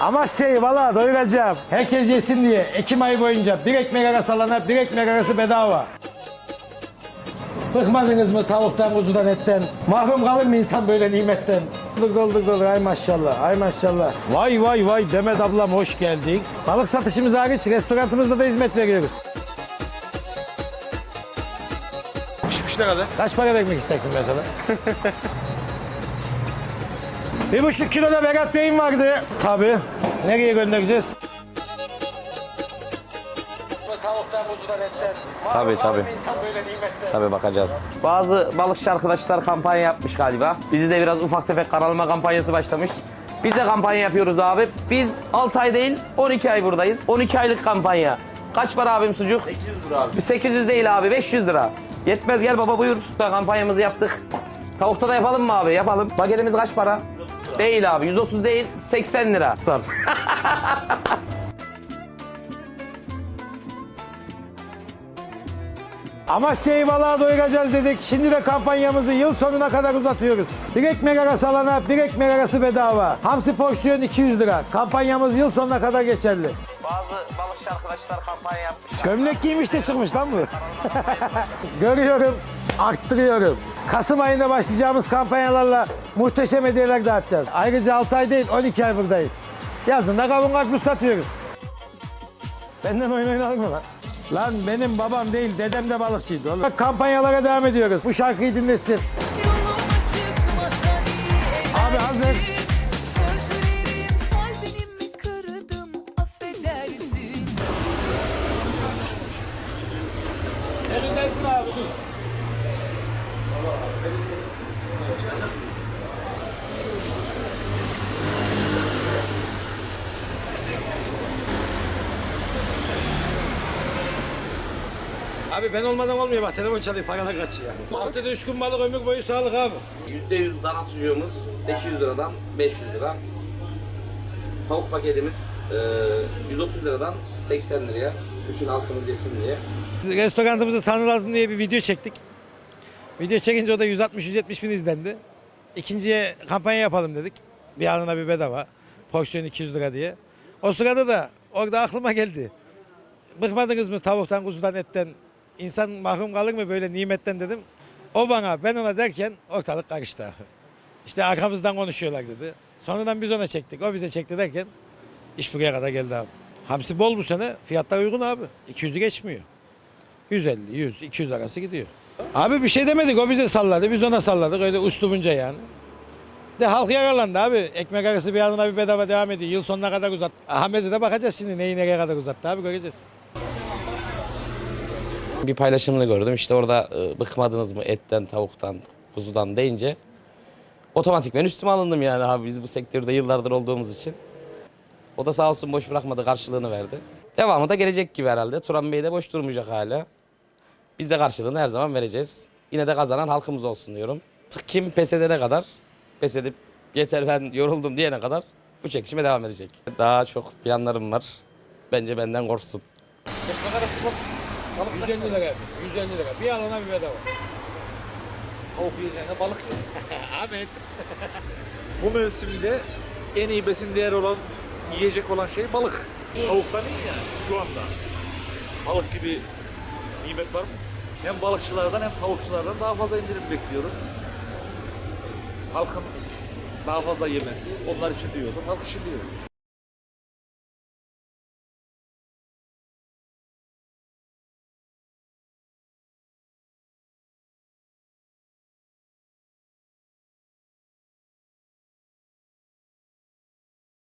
Amasya'yı valla doyuracağım. Herkes yesin diye Ekim ayı boyunca bir ekmek arası alana bir ekmek arası bedava. Bıkmadınız mı tavuktan, kuzudan, etten? Mahrum kalır mı insan böyle nimetten? Doldur doldur doldur ay maşallah ay maşallah. Vay vay vay Demet ablam hoş geldin. Balık satışımız hariç restoranımızda da hizmet veriyoruz. Pişmiş ne kadar? Kaç para vermek istersin mesela? bir buçuk kilo da Berat Bey'in vardı. Tabii. Nereye göndereceğiz? Tavuktan, kuzudan, etten. Tabii, tabii. Tabii bakacağız. Bazı balıkçı arkadaşlar kampanya yapmış galiba. Bizi de biraz ufak tefek karalama kampanyası başlamış. Biz de kampanya yapıyoruz abi. Biz 6 ay değil 12 ay buradayız. 12 aylık kampanya. Kaç para abim sucuk? 800 lira abi. 800 değil abi 500 lira. Yetmez gel baba buyur. Kampanyamızı yaptık. Tavukta da yapalım mı abi? Yapalım. Bagelimiz kaç para? Değil abi 130 değil 80 lira. Sor. Amasya'yı balığa doyuracağız dedik. Şimdi de kampanyamızı yıl sonuna kadar uzatıyoruz. Bir ekmek arası alana bir ekmek arası bedava. Hamsi porsiyon 200 lira. Kampanyamız yıl sonuna kadar geçerli. Bazı balıkçı arkadaşlar kampanya yapmış. Gömlek giymiş de çıkmış lan bu. Görüyorum, arttırıyorum. Kasım ayında başlayacağımız kampanyalarla muhteşem hediyeler dağıtacağız. Ayrıca 6 ay değil 12 ay buradayız. Yazında kavun karpuz satıyoruz. Benden oyun oynadın mı lan? Lan benim babam değil dedem de balıkçıydı oğlum. Bak kampanyalara devam ediyoruz. Bu şarkıyı dinlesin. Abi hazır. Elindesin abi dur. Abi ben olmadan olmuyor bak telefon çalıyor paralar kaçıyor. Haftada üç gün balık ömür boyu sağlık abi. %100 dana sucuğumuz 800 liradan 500 lira. Tavuk paketimiz e, 130 liradan 80 liraya. Bütün halkımız yesin diye. Restoranımızı tanıtalım diye bir video çektik. Video çekince o da 160-170 bin izlendi. İkinciye kampanya yapalım dedik. Bir alına bir bedava. Porsiyon 200 lira diye. O sırada da orada aklıma geldi. Bıkmadınız mı tavuktan, kuzudan, etten? İnsan mahrum kalır mı böyle nimetten dedim. O bana, ben ona derken ortalık karıştı. İşte arkamızdan konuşuyorlar dedi. Sonradan biz ona çektik, o bize çekti derken iş buraya kadar geldi abi. Hamsi bol bu sene, fiyatlar uygun abi. 200'ü geçmiyor. 150, 100, 200 arası gidiyor. Abi bir şey demedik o bize salladı biz ona salladık öyle üslubunca yani. De halk yararlandı abi. Ekmek arası bir yanına bir bedava devam ediyor. Yıl sonuna kadar uzat. Ahmet'e de bakacağız şimdi neyi nereye kadar uzattı abi göreceğiz. Bir paylaşımını gördüm. İşte orada e, bıkmadınız mı etten, tavuktan, kuzudan deyince otomatikmen üstüme alındım yani abi biz bu sektörde yıllardır olduğumuz için. O da sağ olsun boş bırakmadı karşılığını verdi. Devamı da gelecek gibi herhalde. Turan Bey de boş durmayacak hala. Biz de karşılığını her zaman vereceğiz. Yine de kazanan halkımız olsun diyorum. Kim pes edene kadar, pes edip yeter ben yoruldum diyene kadar bu çekişme devam edecek. Daha çok planlarım var. Bence benden korksun. 150 lira, 150 lira. Bir alana bir bedava. Tavuk yiyeceğine balık ye. Ahmet. Bu mevsimde en iyi besin değeri olan yiyecek olan şey balık. Tavuktan iyi yani şu anda. Balık gibi nimet var mı? Hem balıkçılardan hem tavukçulardan daha fazla indirim bekliyoruz. Halkın daha fazla yemesi onlar için diyordur. Halk için diyoruz.